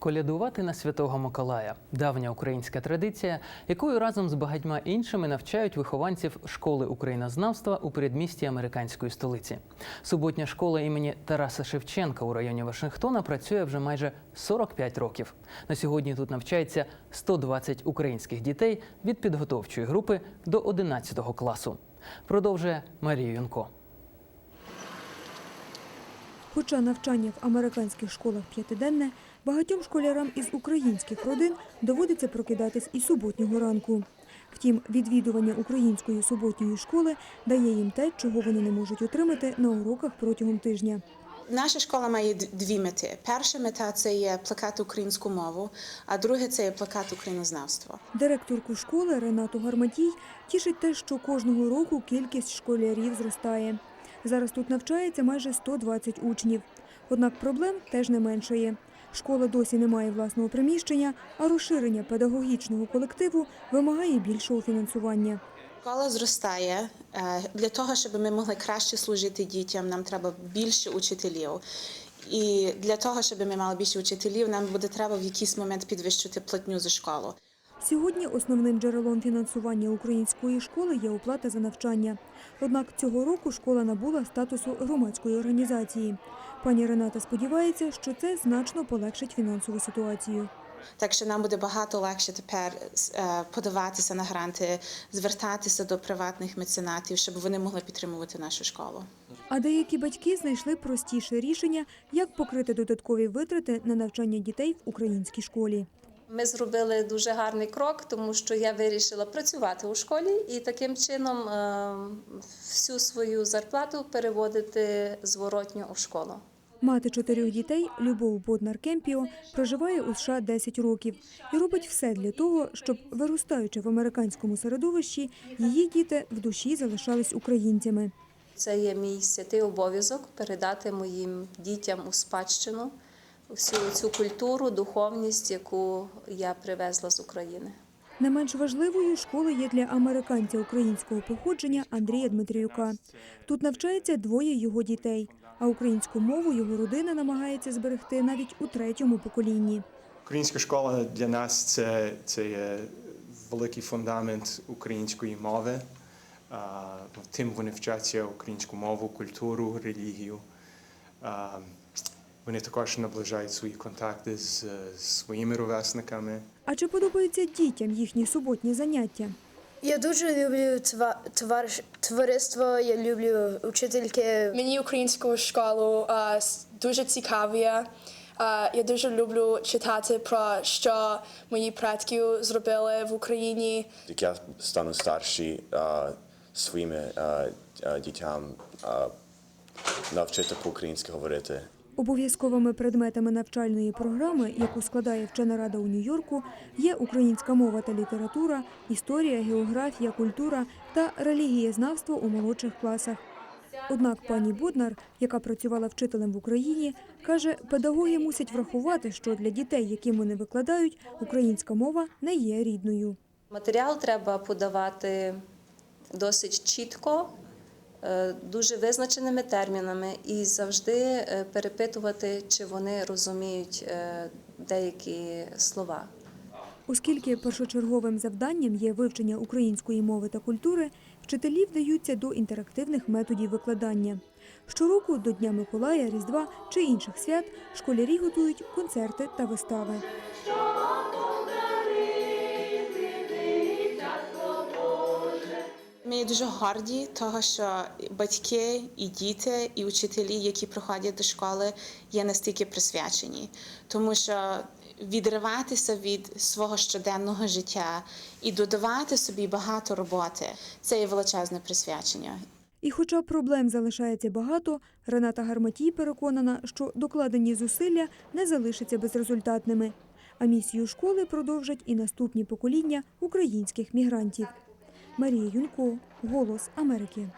Колядувати на святого Миколая давня українська традиція, якою разом з багатьма іншими навчають вихованців школи українознавства у передмісті американської столиці. Суботня школа імені Тараса Шевченка у районі Вашингтона працює вже майже 45 років. На сьогодні тут навчається 120 українських дітей від підготовчої групи до 11 класу. Продовжує Марія Юнко. Хоча навчання в американських школах п'ятиденне, багатьом школярам із українських родин доводиться прокидатись і суботнього ранку. Втім, відвідування української суботньої школи дає їм те, чого вони не можуть отримати на уроках протягом тижня. Наша школа має дві мети. Перша мета це є плекати українську мову, а друге це є плекати українознавства. Директорку школи Ренату Гарматій тішить те, що кожного року кількість школярів зростає. Зараз тут навчається майже 120 учнів. Однак проблем теж не меншає. Школа досі не має власного приміщення, а розширення педагогічного колективу вимагає більшого фінансування. Школа зростає Е, для того, щоб ми могли краще служити дітям. Нам треба більше учителів. І для того, щоб ми мали більше учителів, нам буде треба в якийсь момент підвищити платню за школу. Сьогодні основним джерелом фінансування української школи є оплата за навчання. Однак цього року школа набула статусу громадської організації. Пані Рената сподівається, що це значно полегшить фінансову ситуацію. Так що нам буде багато легше тепер е, подаватися на гранти, звертатися до приватних меценатів, щоб вони могли підтримувати нашу школу. А деякі батьки знайшли простіше рішення, як покрити додаткові витрати на навчання дітей в українській школі. Ми зробили дуже гарний крок, тому що я вирішила працювати у школі і таким чином е, всю свою зарплату переводити зворотньо у школу. Мати чотирьох дітей Любов Боднар Кемпіо проживає у США 10 років і робить все для того, щоб, виростаючи в американському середовищі, її діти в душі залишались українцями. Це є мій святий обов'язок передати моїм дітям у спадщину всю цю культуру, духовність, яку я привезла з України. Не менш важливою школа є для американця українського походження Андрія Дмитріюка. Тут навчається двоє його дітей, а українську мову його родина намагається зберегти навіть у третьому поколінні. Українська школа для нас це, це є великий фундамент української мови. Тим вони вчаться українську мову, культуру, релігію. Вони також наближають свої контакти з, з своїми ровесниками. А чи подобаються дітям їхні суботні заняття? Я дуже люблю товариш- товариство, я люблю учительки. Мені українську школу а, дуже цікаві. А, Я дуже люблю читати про що мої предки зробили в Україні. як я стану старший, а, своїми а, а, дітям а, навчити по-українськи говорити. Обов'язковими предметами навчальної програми, яку складає вчена рада у Нью-Йорку, є українська мова та література, історія, географія, культура та релігієзнавство у молодших класах. Однак пані Боднар, яка працювала вчителем в Україні, каже, педагоги мусять врахувати, що для дітей, яким вони викладають, українська мова не є рідною. Матеріал треба подавати досить чітко, дуже визначеними термінами і завжди е, перепитувати, чи вони розуміють е, деякі слова. Оскільки першочерговим завданням є вивчення української мови та культури, вчителі вдаються до інтерактивних методів викладання. Щороку до Дня Миколая, Різдва чи інших свят школярі готують концерти та вистави. Ми дуже горді, того, що батьки і діти, і учителі, які приходять до школи, є настільки присвячені, тому що відриватися від свого щоденного життя і додавати собі багато роботи це є величезне присвячення. І хоча проблем залишається багато, Рената Гарматій переконана, що докладені зусилля не залишаться безрезультатними. А місію школи продовжать і наступні покоління українських мігрантів. Марія Юнько, Голос Америки.